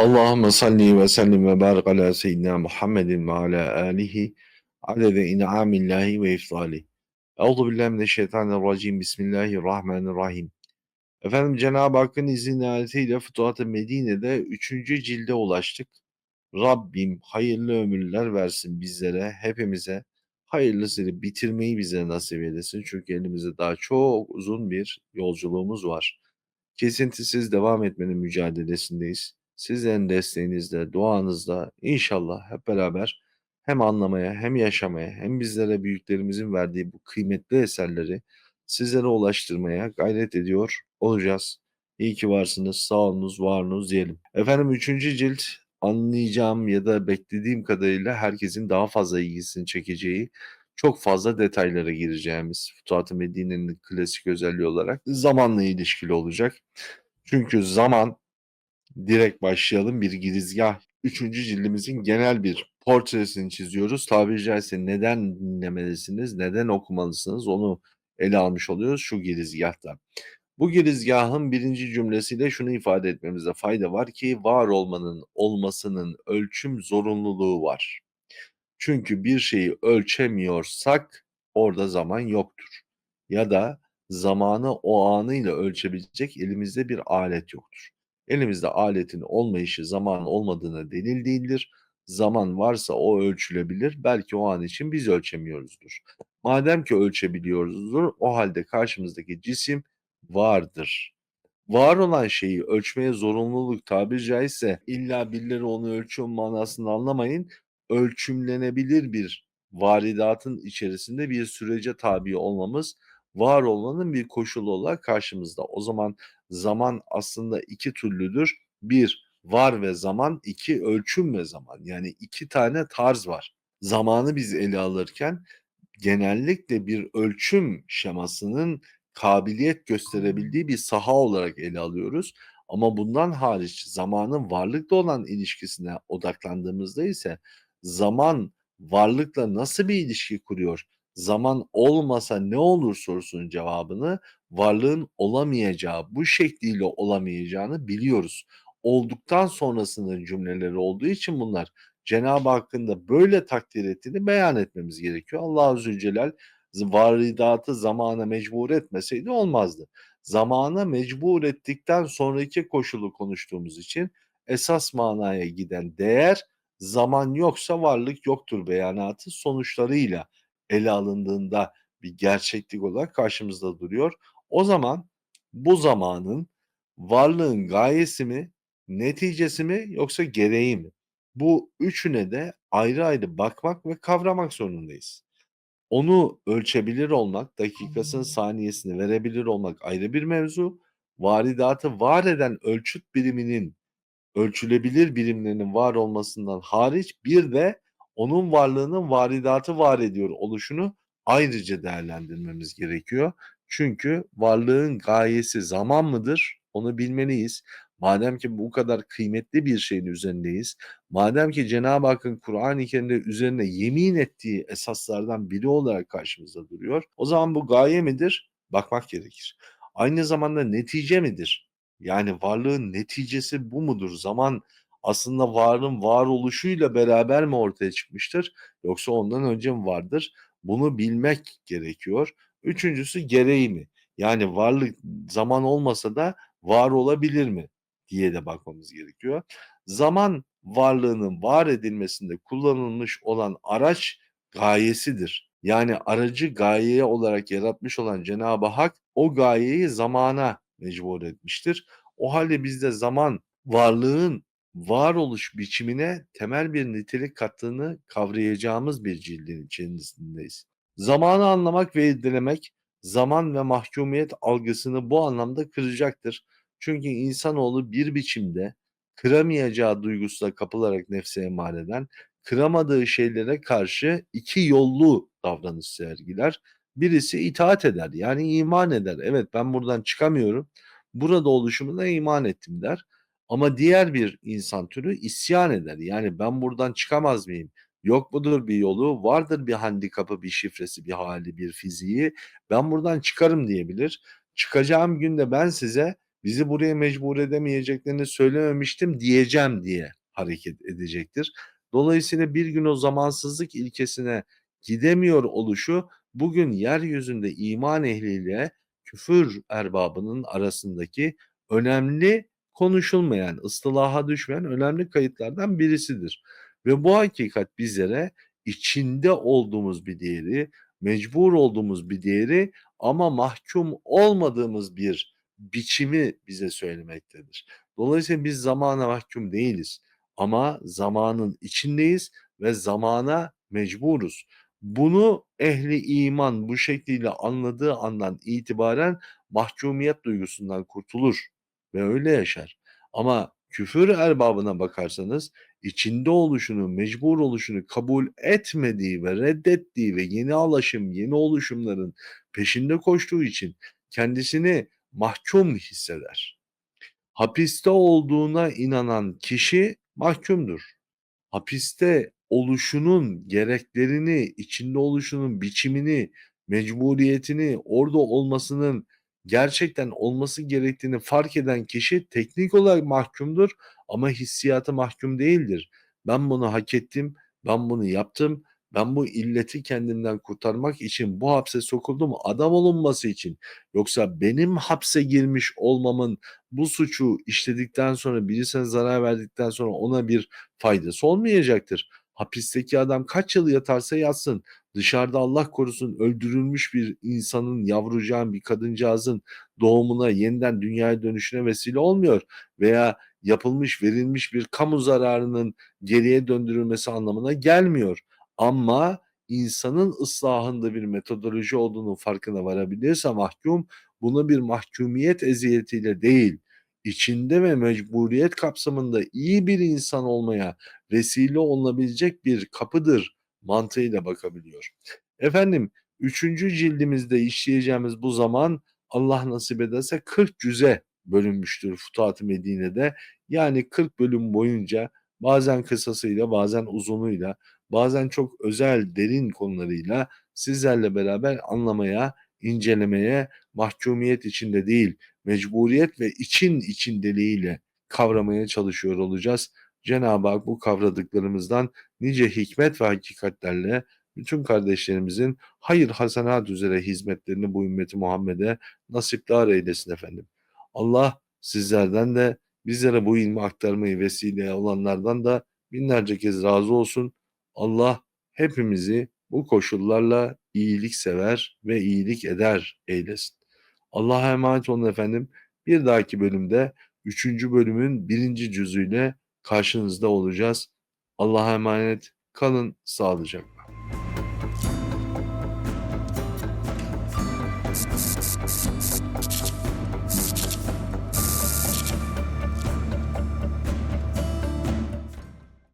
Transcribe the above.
Allahümme salli ve sellim ve barik ala seyyidina Muhammedin ve ala alihi adede in'amillahi ve ifdali. Euzu billahi mineşşeytanirracim. Bismillahirrahmanirrahim. Efendim Cenab-ı Hakk'ın izin inayetiyle Fütuhat-ı Medine'de 3. cilde ulaştık. Rabbim hayırlı ömürler versin bizlere, hepimize. Hayırlısıyla bitirmeyi bize nasip eylesin. Çünkü elimizde daha çok uzun bir yolculuğumuz var. Kesintisiz devam etmenin mücadelesindeyiz. Sizlerin desteğinizle, duanızla inşallah hep beraber hem anlamaya hem yaşamaya hem bizlere büyüklerimizin verdiği bu kıymetli eserleri sizlere ulaştırmaya gayret ediyor olacağız. İyi ki varsınız, sağ olunuz, varınız diyelim. Efendim 3. cilt anlayacağım ya da beklediğim kadarıyla herkesin daha fazla ilgisini çekeceği çok fazla detaylara gireceğimiz Fütuhat-ı Medine'nin klasik özelliği olarak zamanla ilişkili olacak. Çünkü zaman direkt başlayalım bir girizgah. Üçüncü cildimizin genel bir portresini çiziyoruz. Tabiri caizse neden dinlemelisiniz, neden okumalısınız onu ele almış oluyoruz şu girizgahta. Bu girizgahın birinci cümlesiyle şunu ifade etmemize fayda var ki var olmanın olmasının ölçüm zorunluluğu var. Çünkü bir şeyi ölçemiyorsak orada zaman yoktur. Ya da zamanı o anıyla ölçebilecek elimizde bir alet yoktur. Elimizde aletin olmayışı zaman olmadığına delil değildir. Zaman varsa o ölçülebilir. Belki o an için biz ölçemiyoruzdur. Madem ki ölçebiliyoruzdur o halde karşımızdaki cisim vardır. Var olan şeyi ölçmeye zorunluluk tabiri caizse illa birileri onu ölçüyor manasını anlamayın ölçümlenebilir bir varidatın içerisinde bir sürece tabi olmamız var olmanın bir koşulu olarak karşımızda. O zaman zaman aslında iki türlüdür. Bir var ve zaman, iki ölçüm ve zaman. Yani iki tane tarz var. Zamanı biz ele alırken genellikle bir ölçüm şemasının kabiliyet gösterebildiği bir saha olarak ele alıyoruz. Ama bundan hariç zamanın varlıkla olan ilişkisine odaklandığımızda ise zaman varlıkla nasıl bir ilişki kuruyor? Zaman olmasa ne olur sorusunun cevabını varlığın olamayacağı, bu şekliyle olamayacağını biliyoruz. Olduktan sonrasının cümleleri olduğu için bunlar Cenab-ı Hakk'ın da böyle takdir ettiğini beyan etmemiz gerekiyor. Allah-u Zülcelal varidatı zamana mecbur etmeseydi olmazdı. Zamana mecbur ettikten sonraki koşulu konuştuğumuz için esas manaya giden değer zaman yoksa varlık yoktur beyanatı sonuçlarıyla ele alındığında bir gerçeklik olarak karşımızda duruyor. O zaman bu zamanın varlığın gayesi mi, neticesi mi yoksa gereği mi? Bu üçüne de ayrı ayrı bakmak ve kavramak zorundayız. Onu ölçebilir olmak, dakikasını, saniyesini verebilir olmak ayrı bir mevzu. Varidatı var eden ölçüt biriminin ölçülebilir birimlerinin var olmasından hariç bir de onun varlığının varidatı var ediyor oluşunu ayrıca değerlendirmemiz gerekiyor. Çünkü varlığın gayesi zaman mıdır? Onu bilmeliyiz. Madem ki bu kadar kıymetli bir şeyin üzerindeyiz, madem ki Cenab-ı Hakk'ın Kur'an-ı Kerim'de üzerine yemin ettiği esaslardan biri olarak karşımızda duruyor. O zaman bu gaye midir? Bakmak gerekir. Aynı zamanda netice midir? Yani varlığın neticesi bu mudur? Zaman aslında varlığın varoluşuyla beraber mi ortaya çıkmıştır yoksa ondan önce mi vardır? Bunu bilmek gerekiyor. Üçüncüsü gereği mi? Yani varlık zaman olmasa da var olabilir mi diye de bakmamız gerekiyor. Zaman varlığının var edilmesinde kullanılmış olan araç gayesidir. Yani aracı gayeye olarak yaratmış olan Cenab-ı Hak o gayeyi zamana mecbur etmiştir. O halde bizde zaman varlığın varoluş biçimine temel bir nitelik kattığını kavrayacağımız bir cildin içerisindeyiz. Zamanı anlamak ve irdelemek zaman ve mahkumiyet algısını bu anlamda kıracaktır. Çünkü insanoğlu bir biçimde kıramayacağı duygusuna kapılarak nefse email eden, kıramadığı şeylere karşı iki yollu davranış sergiler. Birisi itaat eder yani iman eder. Evet ben buradan çıkamıyorum. Burada oluşumuna iman ettim der. Ama diğer bir insan türü isyan eder. Yani ben buradan çıkamaz mıyım? Yok mudur bir yolu, vardır bir handikapı, bir şifresi, bir hali, bir fiziği. Ben buradan çıkarım diyebilir. Çıkacağım günde ben size bizi buraya mecbur edemeyeceklerini söylememiştim diyeceğim diye hareket edecektir. Dolayısıyla bir gün o zamansızlık ilkesine gidemiyor oluşu bugün yeryüzünde iman ehliyle küfür erbabının arasındaki önemli konuşulmayan, ıstılaha düşmeyen önemli kayıtlardan birisidir. Ve bu hakikat bizlere içinde olduğumuz bir değeri, mecbur olduğumuz bir değeri ama mahkum olmadığımız bir biçimi bize söylemektedir. Dolayısıyla biz zamana mahkum değiliz ama zamanın içindeyiz ve zamana mecburuz. Bunu ehli iman bu şekliyle anladığı andan itibaren mahkumiyet duygusundan kurtulur ve öyle yaşar. Ama küfür erbabına bakarsanız içinde oluşunu, mecbur oluşunu kabul etmediği ve reddettiği ve yeni alaşım, yeni oluşumların peşinde koştuğu için kendisini mahkum hisseder. Hapiste olduğuna inanan kişi mahkumdur. Hapiste oluşunun gereklerini, içinde oluşunun biçimini, mecburiyetini, orada olmasının gerçekten olması gerektiğini fark eden kişi teknik olarak mahkumdur ama hissiyatı mahkum değildir. Ben bunu hak ettim, ben bunu yaptım, ben bu illeti kendimden kurtarmak için bu hapse sokuldum adam olunması için. Yoksa benim hapse girmiş olmamın bu suçu işledikten sonra birisine zarar verdikten sonra ona bir faydası olmayacaktır. Hapisteki adam kaç yıl yatarsa yatsın dışarıda Allah korusun öldürülmüş bir insanın yavrucağın bir kadıncağızın doğumuna yeniden dünyaya dönüşüne vesile olmuyor veya yapılmış verilmiş bir kamu zararının geriye döndürülmesi anlamına gelmiyor. Ama insanın ıslahında bir metodoloji olduğunu farkına varabilirse mahkum bunu bir mahkumiyet eziyetiyle değil içinde ve mecburiyet kapsamında iyi bir insan olmaya vesile olunabilecek bir kapıdır mantığıyla bakabiliyor. Efendim 3. cildimizde işleyeceğimiz bu zaman Allah nasip ederse 40 cüze bölünmüştür Futuhat-ı Medine'de. Yani 40 bölüm boyunca bazen kısasıyla bazen uzunuyla bazen çok özel derin konularıyla sizlerle beraber anlamaya, incelemeye, mahkumiyet içinde değil, mecburiyet ve için içindeliğiyle kavramaya çalışıyor olacağız. Cenab-ı Hak bu kavradıklarımızdan nice hikmet ve hakikatlerle bütün kardeşlerimizin hayır hasenat üzere hizmetlerini bu ümmeti Muhammed'e nasipdar eylesin efendim. Allah sizlerden de bizlere bu ilmi aktarmayı vesile olanlardan da binlerce kez razı olsun. Allah hepimizi bu koşullarla iyilik sever ve iyilik eder eylesin. Allah'a emanet olun efendim. Bir dahaki bölümde 3. bölümün birinci cüzüyle karşınızda olacağız. Allah'a emanet kalın sağlıcakla.